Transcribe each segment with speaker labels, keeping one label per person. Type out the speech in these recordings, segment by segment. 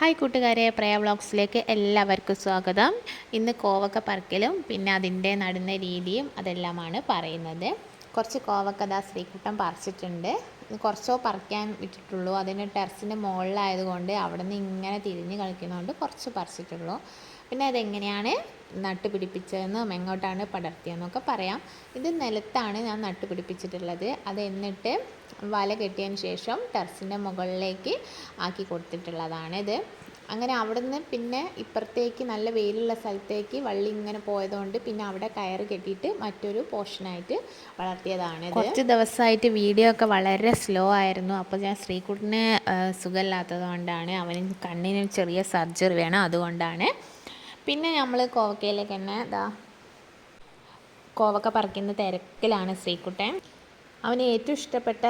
Speaker 1: Hi കൂട്ടുകാരെ പ്രയ വ്ളോഗ്സിലേക്ക് എല്ലാവർക്കും സ്വാഗതം. ഇന്ന് കോവക്ക പറക്കലും പിന്നെ അതിന്റെ നടുന്ന രീതിയും അതെല്ലാമാണ് പറയുന്നത്. കുറച്ച് കോവക്ക ദാ പറിച്ചിട്ടുണ്ട്. കുറച്ചോ പറിക്കാൻ വിട്ടിട്ടുള്ളൂ. അതിന് ടെറസിന്റെ മുകളിലായതുകൊണ്ട് അവിടെ നിന്ന് ഇങ്ങനെ തിരിഞ്ഞ് കളിക്കുന്നതുകൊണ്ട് കുറച്ച് പറിച്ചിട്ടുള്ളൂ. പിന്നെ അതെങ്ങനെയാണ് നട്ട് പിടിപ്പിച്ചതെന്നും എങ്ങോട്ടാണ് പടർത്തിയതെന്നൊക്കെ പറയാം. ഇത് നിലത്താണ് ഞാൻ നട്ട് പിടിപ്പിച്ചിട്ടുള്ളത് അത് എന്നിട്ട് വല കെട്ടിയതിന് ശേഷം ടെറസിന്റെ മുകളിലേക്ക് ആക്കി കൊടുത്തിട്ടുള്ളതാണ് ഇത്. അങ്ങനെ അവിടെ നിന്ന് പിന്നെ ഇപ്പുറത്തേക്ക് നല്ല വെയിലുള്ള സ്ഥലത്തേക്ക് വള്ളി ഇങ്ങനെ പോയതുകൊണ്ട് പിന്നെ അവിടെ കയർ കെട്ടിയിട്ട് മറ്റൊരു പോർഷനായിട്ട് വളർത്തിയതാണ് കുറച്ച് ദിവസമായിട്ട് വീഡിയോ ഒക്കെ വളരെ സ്ലോ ആയിരുന്നു. അപ്പോൾ ഞാൻ ശ്രീകുട്ടിന് സുഖമില്ലാത്തത് കൊണ്ടാണ് അവന് കണ്ണിന് ചെറിയ സർജറി വേണം അതുകൊണ്ടാണ് പിന്നെ നമ്മൾ കോവക്കയിലേക്ക് തന്നെ ഇതാ കോവക്ക പറിക്കുന്ന തിരക്കിലാണ് ശ്രീക്കുട്ടൻ അവന് ഏറ്റവും ഇഷ്ടപ്പെട്ട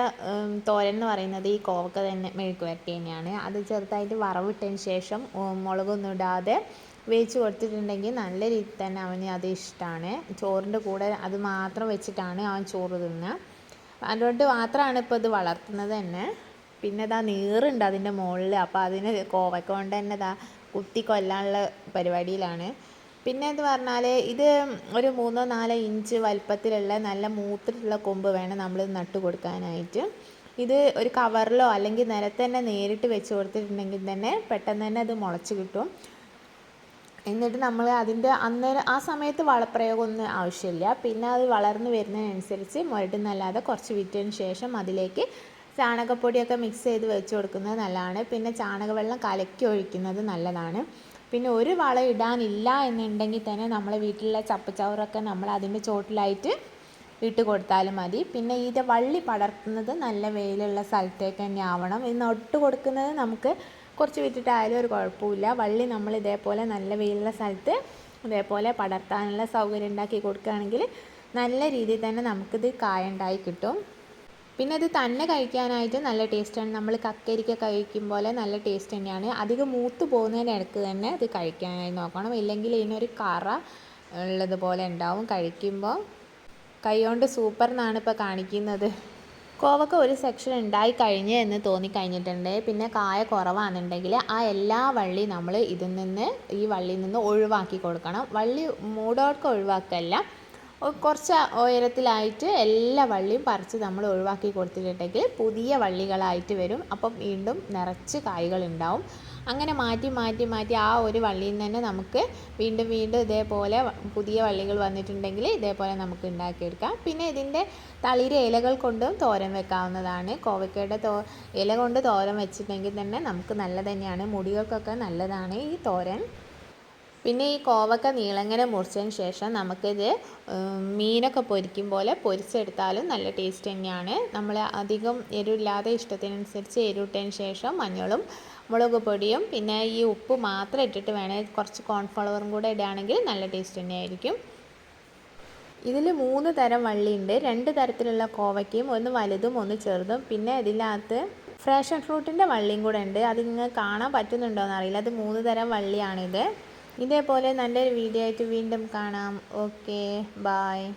Speaker 1: തോരൻ എന്ന് പറയുന്നത് ഈ കോവക്ക തന്നെ മെഴുക്ക് വരട്ടി തന്നെയാണ്. അത് ചെറുതായിട്ട് വറവിട്ടതിന് ശേഷം മുളകൊന്നും ഇടാതെ വേവിച്ച് കൊടുത്തിട്ടുണ്ടെങ്കിൽ നല്ല രീതിയിൽ തന്നെ അവന് അത് ഇഷ്ടമാണ് ചോറിന്റെ കൂടെ അത് മാത്രം വെച്ചിട്ടാണ് അവൻ ചോറ് തിന്നുക. അതുകൊണ്ട് മാത്രമാണ് ഇപ്പോൾ ഇത് വളർത്തുന്നത് തന്നെ. പിന്നെ ഇതാ നീറുണ്ട് അതിന്റെ മുകളിൽ. അപ്പോൾ അതിന് കോവക്ക കൊണ്ട് തന്നെ ഇതാ കുത്തി കൊല്ലാനുള്ള പരിപാടിയിലാണ്. പിന്നെ എന്ന് പറഞ്ഞാൽ ഇത് ഒരു മൂന്നോ നാലോ ഇഞ്ച് വലിപ്പത്തിലുള്ള നല്ല മൂത്തിട്ടുള്ള കൊമ്പ് വേണം നമ്മൾ നട്ട് കൊടുക്കാനായിട്ട്. ഇത് ഒരു കവറിലോ അല്ലെങ്കിൽ നിലത്ത് തന്നെ നേരിട്ട് വെച്ച് കൊടുത്തിട്ടുണ്ടെങ്കിൽ തന്നെ പെട്ടെന്ന് തന്നെ അത് മുളച്ച് കിട്ടും. എന്നിട്ട് നമ്മൾ അതിന്റെ അന്നേരം ആ സമയത്ത് വളപ്രയോഗമൊന്നും ആവശ്യമില്ല. പിന്നെ അത് വളർന്നു വരുന്നതിനനുസരിച്ച് മുരടുന്നല്ലാതെ കുറച്ച് വിറ്റതിന് ശേഷം അതിലേക്ക് ചാണകപ്പൊടിയൊക്കെ മിക്സ് ചെയ്ത് വെച്ച് കൊടുക്കുന്നത് നല്ലതാണ്. പിന്നെ ചാണകവെള്ളം കലക്കി ഒഴിക്കുന്നത് നല്ലതാണ്. പിന്നെ ഒരു വളം ഇടാനില്ല എന്നുണ്ടെങ്കിൽ തന്നെ നമ്മളെ വീട്ടിലെ ചപ്പച്ചവറൊക്കെ നമ്മൾ അതിന്റെ ചോട്ടിലായിട്ട് ഇട്ട് കൊടുത്താലും മതി. പിന്നെ ഇത് വള്ളി പടർത്തുന്നത് നല്ല വെയിലുള്ള സ്ഥലത്തേക്ക് തന്നെ ആവണം. ഇന്ന് ഒട്ട് കൊടുക്കുന്നത് നമുക്ക് കുറച്ച് വിട്ടിട്ടായാലും ഒരു കുഴപ്പമില്ല. വള്ളി നമ്മൾ ഇതേപോലെ നല്ല വെയിലുള്ള സ്ഥലത്ത് ഇതേപോലെ പടർത്താനുള്ള സൗകര്യം ഉണ്ടാക്കി കൊടുക്കുകയാണെങ്കിൽ നല്ല രീതിയിൽ തന്നെ നമുക്കിത് കായ ഉണ്ടായി കിട്ടും. പിന്നെ അത് തന്നെ കഴിക്കാനായിട്ട് നല്ല ടേസ്റ്റാണ്. നമ്മൾ കക്കരിക്ക കഴിക്കും പോലെ നല്ല ടേസ്റ്റ് തന്നെയാണ്. അധികം മൂത്ത് പോകുന്നതിന് ഇടയ്ക്ക് തന്നെ അത് കഴിക്കാനായി നോക്കണം. ഇല്ലെങ്കിൽ ഇതിനൊരു കറ ഉള്ളതുപോലെ ഉണ്ടാവും കഴിക്കുമ്പോൾ കൈകൊണ്ട് സൂപ്പർ എന്നാണ് ഇപ്പോൾ കാണിക്കുന്നത്. കോവക്ക ഒരു സെക്ഷൻ ഉണ്ടായി കഴിഞ്ഞ് എന്ന് തോന്നിക്കഴിഞ്ഞിട്ടുണ്ട് പിന്നെ കായ കുറവാണെന്നുണ്ടെങ്കിൽ ആ എല്ലാ വള്ളി നമ്മൾ ഇതിൽ നിന്ന് ഈ വള്ളിയിൽ നിന്ന് ഒഴിവാക്കി കൊടുക്കണം. വള്ളി മൂടോടൊക്കെ ഒഴിവാക്കല്ല. കുറച്ച് ഉയരത്തിലായിട്ട് എല്ലാ വള്ളിയും പറിച്ച് നമ്മൾ ഒഴിവാക്കി കൊടുത്തിട്ടുണ്ടെങ്കിൽ പുതിയ വള്ളികളായിട്ട് വരും. അപ്പം വീണ്ടും നിറച്ച് കായ്കൾ ഉണ്ടാവും അങ്ങനെ മാറ്റി മാറ്റി മാറ്റി ആ ഒരു വള്ളിയിൽ നിന്ന് തന്നെ നമുക്ക് വീണ്ടും വീണ്ടും ഇതേപോലെ പുതിയ വള്ളികൾ വന്നിട്ടുണ്ടെങ്കിൽ ഇതേപോലെ നമുക്ക് ഉണ്ടാക്കിയെടുക്കാം. പിന്നെ ഇതിന്റെ തളിര് ഇലകൾ കൊണ്ടും തോരൻ വെക്കാവുന്നതാണ്. കോവക്കയുടെ തോ ഇല കൊണ്ട് തോരൻ വെച്ചിട്ടുണ്ടെങ്കിൽ തന്നെ നമുക്ക് നല്ല തന്നെയാണ്. മുടികൾക്കൊക്കെ നല്ലതാണ് ഈ തോരൻ. പിന്നെ ഈ കോവക്ക നീളങ്ങനെ മുറിച്ചതിന് ശേഷം നമുക്കിത് മീനൊക്കെ പൊരിക്കും പോലെ പൊരിച്ചെടുത്താലും നല്ല ടേസ്റ്റ് തന്നെയാണ്. നമ്മൾ അധികം എരിവില്ലാതെ ഇഷ്ടത്തിനനുസരിച്ച് എരിവിട്ടതിന് ശേഷം മഞ്ഞളും മുളക് പൊടിയും പിന്നെ ഈ ഉപ്പ് മാത്രം ഇട്ടിട്ട് വേണേൽ കുറച്ച് കോൺഫ്ലവറും കൂടെ ഇടുകയാണെങ്കിൽ നല്ല ടേസ്റ്റ് തന്നെയായിരിക്കും. ഇതിൽ മൂന്ന് തരം വള്ളിയുണ്ട് രണ്ട് തരത്തിലുള്ള കോവയ്ക്കയും ഒന്ന് വലുതും ഒന്ന് ചെറുതും. പിന്നെ ഇതിനകത്ത് ഫ്രാഷൻ ഫ്രൂട്ടിന്റെ വള്ളിയും കൂടെ ഉണ്ട്. അത് കാണാൻ പറ്റുന്നുണ്ടോ എന്നറിയില്ല അത് മൂന്ന് തരം വള്ളിയാണിത്. ഇതേപോലെ നല്ലൊരു വീഡിയോ ആയിട്ട് വീണ്ടും കാണാം. Okay bye